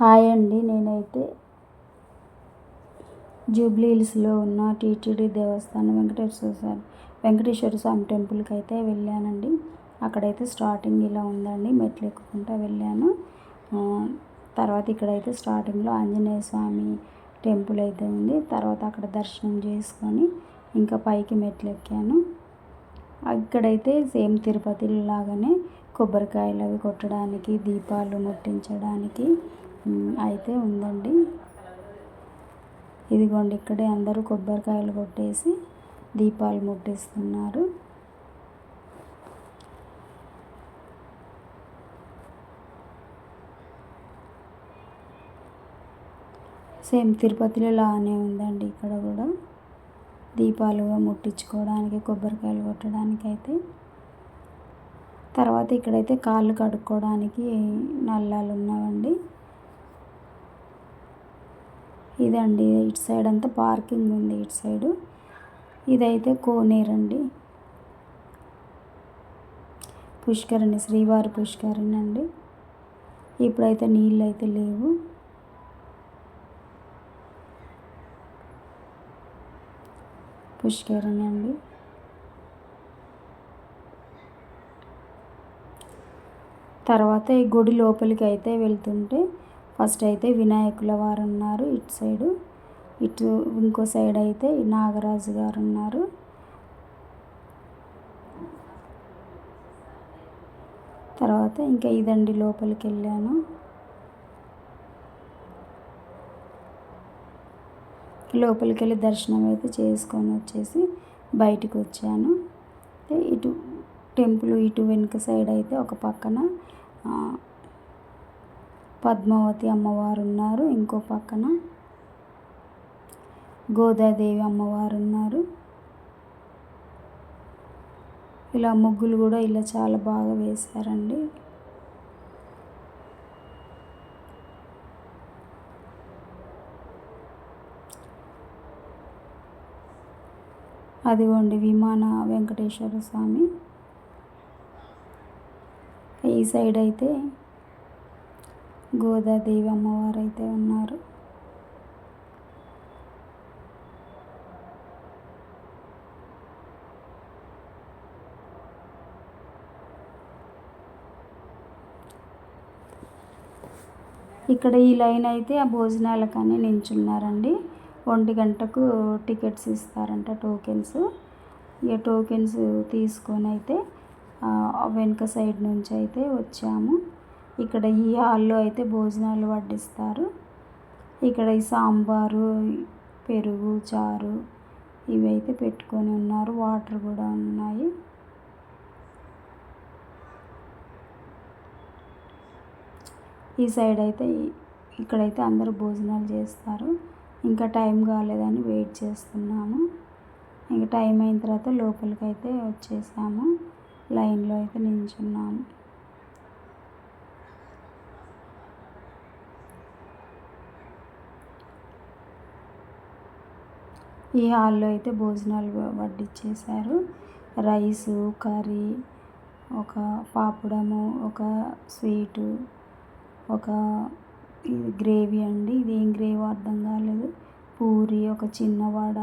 Hi అండి నేనైతే Jubilee హిల్స్లో ఉన్న టీటీడీ దేవస్థానం వెంకటేశ్వర స్వామి వెంకటేశ్వర స్వామి టెంపుల్కి అయితే వెళ్ళానండి. అక్కడైతే స్టార్టింగ్ ఇలా ఉందండి మెట్లు ఎక్కుకుంటా వెళ్ళాను. తర్వాత ఇక్కడైతే స్టార్టింగ్లో ఆంజనేయ స్వామి టెంపుల్ అయితే ఉంది. తర్వాత అక్కడ దర్శనం చేసుకొని ఇంకా పైకి మెట్లు ఎక్కాను. ఇక్కడైతే సేమ్ తిరుపతి లాగానే కొబ్బరికాయలు అవి కొట్టడానికి దీపాలు ముట్టించడానికి అయితే ఉందండి. ఇదిగోండి ఇక్కడే అందరూ కొబ్బరికాయలు కొట్టేసి దీపాలు ముట్టిస్తున్నారు. సేమ్ తిరుపతిలో లానే ఉందండి ఇక్కడ కూడా. దీపాలు ముట్టించుకోవడానికి కొబ్బరికాయలు కొట్టడానికి అయితే తర్వాత ఇక్కడైతే కాళ్ళు కడుక్కోవడానికి నల్లాలు ఉన్నాయండి ఇదండి ఇటు సైడ్ అంతా పార్కింగ్ ఉంది ఇటు సైడు. ఇదైతే కోనేరు అండి. పుష్కరిణి శ్రీవారి పుష్కరిణి అండి. ఇప్పుడైతే నీళ్ళు అయితే లేవు. పుష్కరిణి అండి. తర్వాత ఈ గుడి లోపలికి అయితే వెళ్తుంటే ఫస్ట్ అయితే వినాయకుల వారు ఉన్నారు ఇటు సైడు. ఇటు ఇంకో సైడ్ అయితే నాగరాజు గారు ఉన్నారు. తర్వాత ఇంకా ఇదండి లోపలికి వెళ్ళాను. లోపలికి వెళ్ళి దర్శనం అయితే చేసుకొని వచ్చేసి బయటికి వచ్చాను. ఇటు టెంపుల్ ఇటు వెనుక సైడ్ అయితే ఒక పక్కన పద్మావతి అమ్మవారు ఉన్నారు ఇంకో పక్కన గోదాదేవి అమ్మవారు ఉన్నారు ఇలా ముగ్గులు కూడా ఇలా చాలా బాగా వేశారండి. అదిగోండి విమాన వెంకటేశ్వర స్వామి. ఈ సైడ్ అయితే గోదాదేవి అమ్మవారు అయితే ఉన్నారు. ఇక్కడ ఈ లైన్ అయితే ఆ భోజనాలకని నించున్నారండి. ఒంటి గంటకు టికెట్స్ ఇస్తారంట టోకెన్స్. ఇక టోకెన్స్ తీసుకొని అయితే వెనుక సైడ్ నుంచి అయితే వచ్చాము. ఇక్కడ ఈ హాల్లో అయితే భోజనాలు వడ్డిస్తారు. ఇక్కడ ఈ సాంబారు పెరుగు చారు ఇవి అయితే పెట్టుకొని ఉన్నారు. వాటర్ కూడా ఉన్నాయి. ఈ సైడ్ అయితే ఇక్కడైతే అందరూ భోజనాలు చేస్తారు. ఇంకా టైం కాలేదని వెయిట్ చేస్తున్నాము. ఇంకా టైం అయిన తర్వాత లోపలికి అయితే వచ్చేసాము. లైన్లో అయితే నించున్నాము. ఈ హాల్లో అయితే భోజనాలు వడ్డిచ్చేశారు. రైసు కర్రీ ఒక పాపడము ఒక స్వీటు ఒక గ్రేవీ అండి. ఇది ఏం గ్రేవీ అర్థం కాలేదు. పూరి ఒక చిన్న వడ